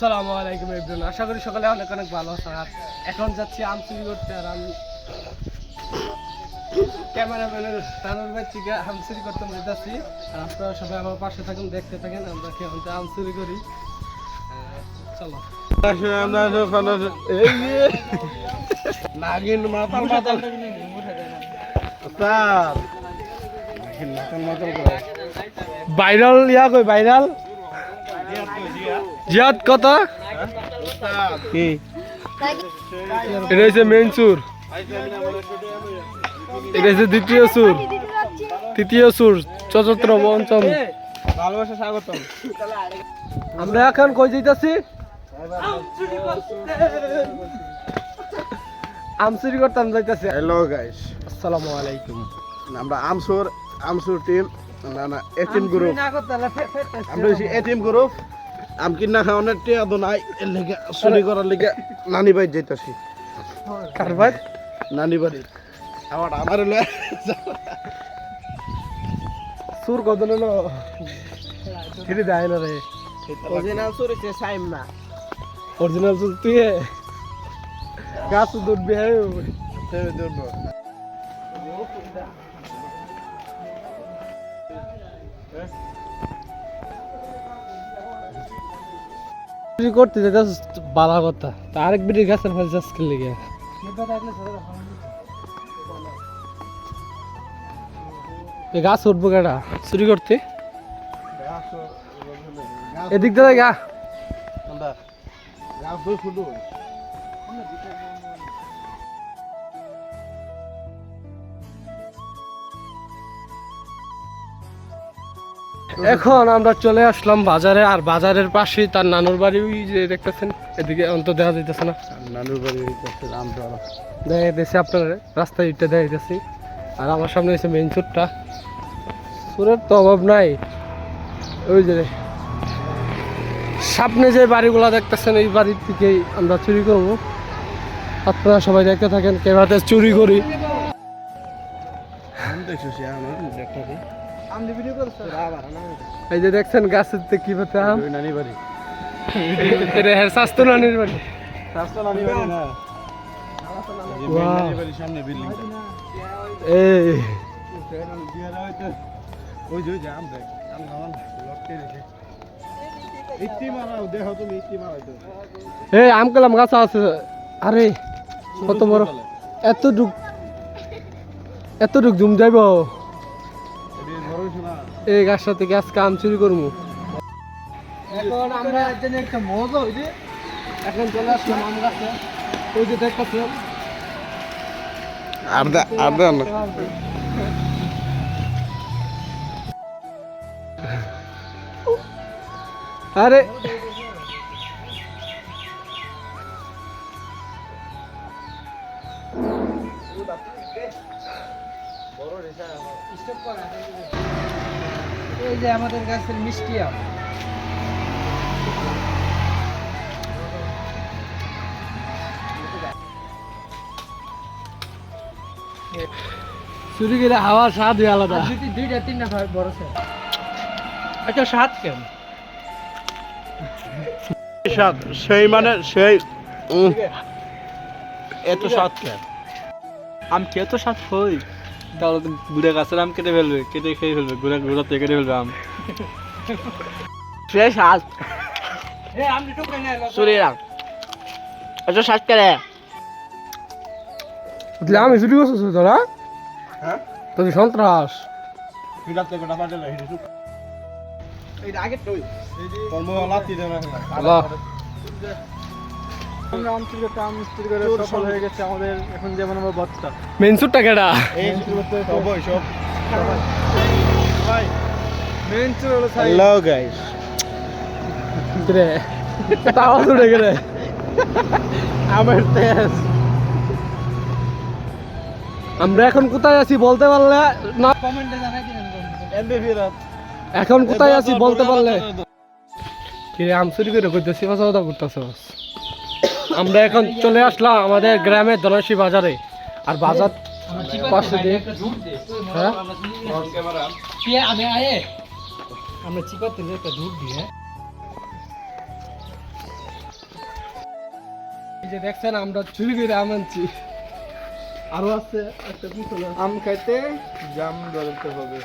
আসসালামু আলাইকুম ইবরুন আশা করি সকালে অনেক অনেক ভালো আছেন আর এখন যাচ্ছি আম চুরি করতে আর আমি ক্যামেরাম্যানের তানুর ভাই থেকে আম চুরি করতে যাচ্ছি আর আপনারা সবাই আমার পাশে থাকুন দেখতে থাকেন আমরা কেমন আম চুরি করি। চলো। নাগিন মাতাল করে। ভাইরাল ইয়া কই ভাইরাল? জিয়াদ কত কি? এটা হচ্ছে মেন সুর। এটা হচ্ছে দ্বিতীয় সুর। তৃতীয় সুর চতুর্থ পঞ্চম ভালোবাসা স্বাগতম। আমরা এখন কই যাইতাছি? আম চুরি করতাম যাইতাছি। হ্যালো গাইস আসসালামু আলাইকুম। আমরা আমসুর আমসুর টিম না না এটিম গ্রুপ আমরা এটিম গ্রুপ আম কিনা খাওয়ানোর টিয়া তো নাই এর লেগে চুরি করার লেগে নানি বাড়ি যাইতাছি। কারবার নানি বাড়ি আমার আমার সুর কত নিল ফিরে দেয় না রে? অরিজিনাল চুরি সে সাইম। না অরিজিনাল সুর তুই গাছ দুধবি হ্যাঁ। চুরি করতে বালা কথা। আরেক বিড়ি গাছের ফল চাষ করলে গিয়ে গাছ উঠবো কেটা চুরি করতে? এদিক দিয়ে গা। গাছ এখন আমরা চলে আসলাম বাজারে আর বাজারের পাশে তার নানুর বাড়ি যে দেখতেছেন? এদিকে অন্ত দেখা যাইতেছে না। নানুর বাড়ি দেখা যাইতেছে আপনার রাস্তায় ইটটা দেখা যাইতেছি। আর আমার সামনে হচ্ছে মেইন চোরটা। চোরের তো অভাব নাই। ওই যে সামনে যে বাড়িগুলো দেখতেছেন এই বাড়ির থেকেই আমরা চুরি করব। আপনারা সবাই দেখতে থাকেন কেভাবে চুরি করি। আমি সে আমার দেখতে আমি ভিডিও করছি আবার এই যে দেখছেন গাছের থেকে কীভাবে আম? নানি বাড়ি। এটা হের স্বাস্থ্য নানির বাড়ি। রাস্তা নানি বাড়ি না। এই যে Wow. নানি বাড়ির সামনে বিল্ডিং এই। ওই যে ওই দেখ আম খাওয়ান লটকে রেখে। ইতি মারাও দেখো তুমি ইতি মারাও তো এই আম কলাম গাছ আছে। আরে কত বড়। এত ডুক এত ডুক জুম যাইব? এই গাছটা থেকে আজকে আম চুরি করব? এখন আমরা এখানে একটা মজা হইছে এখন চলে আসলাম আম গাছে। ওই যে দেখতেছেন? আর দে আর আরে! এই যে আমাদের গাছের মিষ্টি আম। চুরি করে হাওয়া স্বাদ আলাদা। দুইটা তিনটা বড় স্যার। একটা স্বাদ কেন স্বাদ সেই মানে সেই উম, এত স্বাদ কেন? আম খেয়ে তো স্বাদ হই তাহলে তো গুড়ে গাছের আম কেটে ফেলবে কেটে খেয়ে ফেলবে গুড়া গুড়া কেটে ফেলবে আম। সে স্বাদ চুরিরা এত স্বাদ করে। আমি চুরি করছ তোরা হ্যাঁ? তুই সন্ত্রাস? আগে আমরা আম করতে আম করে সফল হয়ে গেছে আমাদের এখন যেমন আমরা বত্তা কেডা? এই সব ভাই হলো সাই হ্যালো গাইস রে তাও উঠে গেলে আমার তেজ। আমরা এখন কোথায় আছি বলতে পারলে না কমেন্টে জানাই দিবেন এমবি ফিরাত। এখন কোথায় আছি বলতে পারলে? কি রে, আম করে করতেছি কথা করতেছ আমরা এখন চলে আসলাম আমাদের গ্রামের ধনসী বাজারে। আর বাজার পাশে দিয়ে। হ্যাঁ? আমরা চিপাতে একটা ধূপ দিই হ্যাঁ এই যে দেখছেন, আমরা চুরি করে আম আনছি। আরও আছে একটা পিছনে। আম খাইতে জাম ধরতে হবে।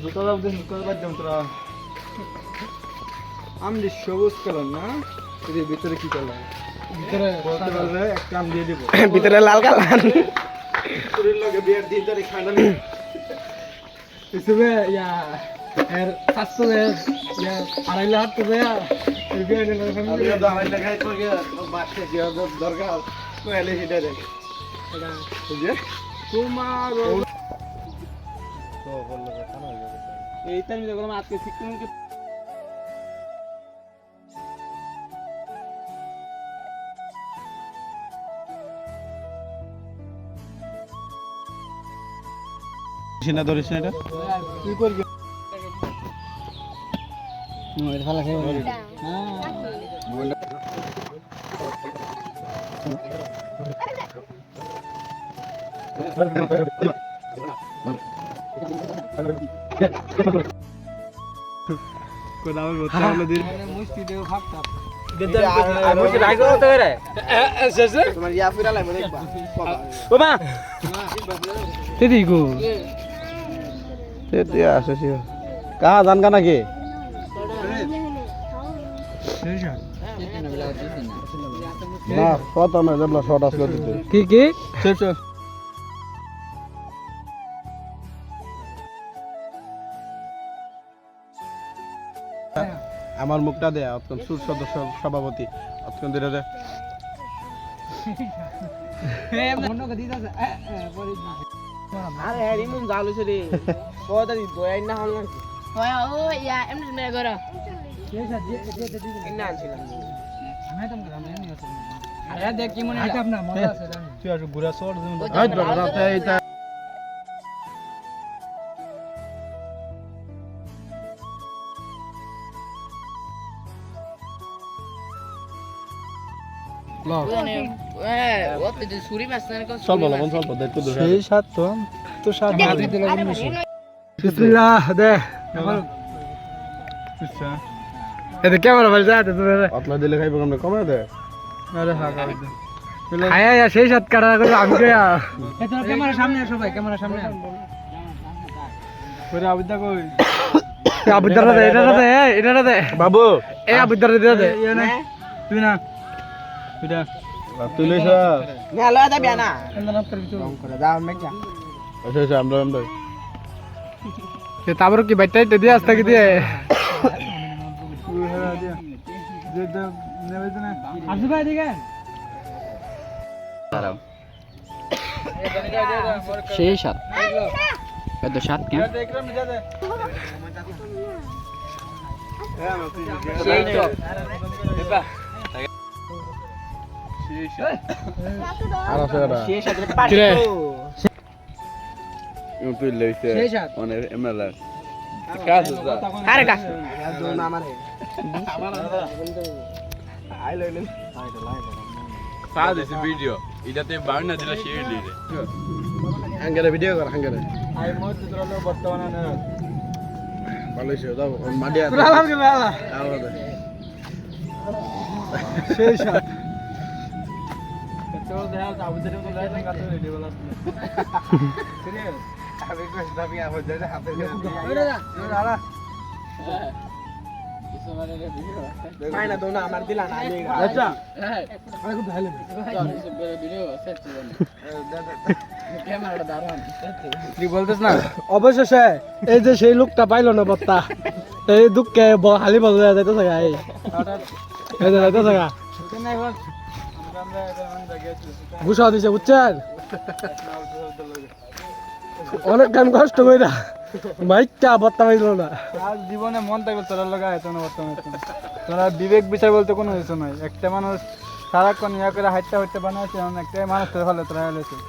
জুতো দাম দিন জুতো বাদ তোরা। আম যে সবুজ কালার না? এর ভিতরে কি কালার? ভিতরে বলতে পারবে একটা আম দিয়ে দিব। ভিতরে লাল কালার। শরীর লগে বিয়ার দিন ধরে খানা পিছনে ইয়া এর স্বাস্থ্য ইয়া আড়াইলে হাত করে এই বিয়ে নিয়ে আমি দাঁড়াই লাগাই তো গে বাসে কি দরকার? কইলে হিটা দেখ। বুঝে তোমার এইটা আমি দেখলাম আজকে ঠিক তুমি ধরিস না এটা? কি করবি কোদাল বলতে হলো দিন তোমার ইয়া ফিরা লাগবে গো। কাহা জান নাকি? না যেগুলো আসলে কি কি? আমার মুখটা দেয়া সুর সদস্য সভাপতি আরে হ্যাঁ রিমুন জাল রে। কয়টা দিন দয়াই না হল নাকি? ও ইয়া এমনি মেরে করো ইন্না আনছিলাম। আরে দেখ কি মনে আপনার মজা আছে তুই আসো ঘুরা সর এই তো রাতে এইটা ও তো যে সুরি মাছ না কোন স্বল্প লবণ স্বল্প দেখতে দূরে সেই সাত তো তো সাত বিসমিল্লাহ দে আচ্ছা এতে ক্যামেরা তোরে পাতলা দিলে খাইবে কেমন কমে দে আরে হ্যাঁ গাড়ি আয়া আয়া সেই সাত কাটা করে আমি কইয়া ক্যামেরা সামনে আসো ভাই ক্যামেরা সামনে করে আবিদা কই আবুদারা দে এটা দে এটা দে বাবু এই আবুদারা দে দে ইয়ে না তুই না তুই লইছ না লয়া যাবি না কম করে দাও মেজা আচ্ছা আচ্ছা আমরা আমরা তারপর কি বাইটাই তে দিয়ে আসতে কি দিয়ে? আসবে ভাই দিকে সেই সাত কত সাত কেন? সেই তো। আর আছে এটা সেই সাথে পারি ভিডিও এটাতে বাংলা দিলে শেয়ার দিয়ে হাঙ্গারে ভিডিও কর হাঙ্গারে। আই মত তোরা লোক বর্তমানে ভালো হইছে দাও মাডিয়া আলাম কে বালা আর দে সেই সাত তো দেখা আবিদা তো লাইট কাটতে রেডি বলা সিরিয়াস আমি কইছ হাতে আমার দিলা না আচ্ছা। অবশেষে এই যে সেই লোকটা পাইলো না বত্তা এই দুঃখে হালি বদলে যাইতে থাকা এই। থাকা ঘুষা দিছে বুঝছেন? অনেক গান কষ্ট কইরা মাইকটা বত্তা হইল না। আর জীবনে মন থাকবে তোরা লগা এত না বর্তমানে তোরা বিবেক বিচার বলতে কোনো কিছু নাই। একটা মানুষ সারাক্ষণ ইয়া করে হাইটটা হইতে বানাচ্ছে একটা মানুষ তোর ভালো তোরা হলেছে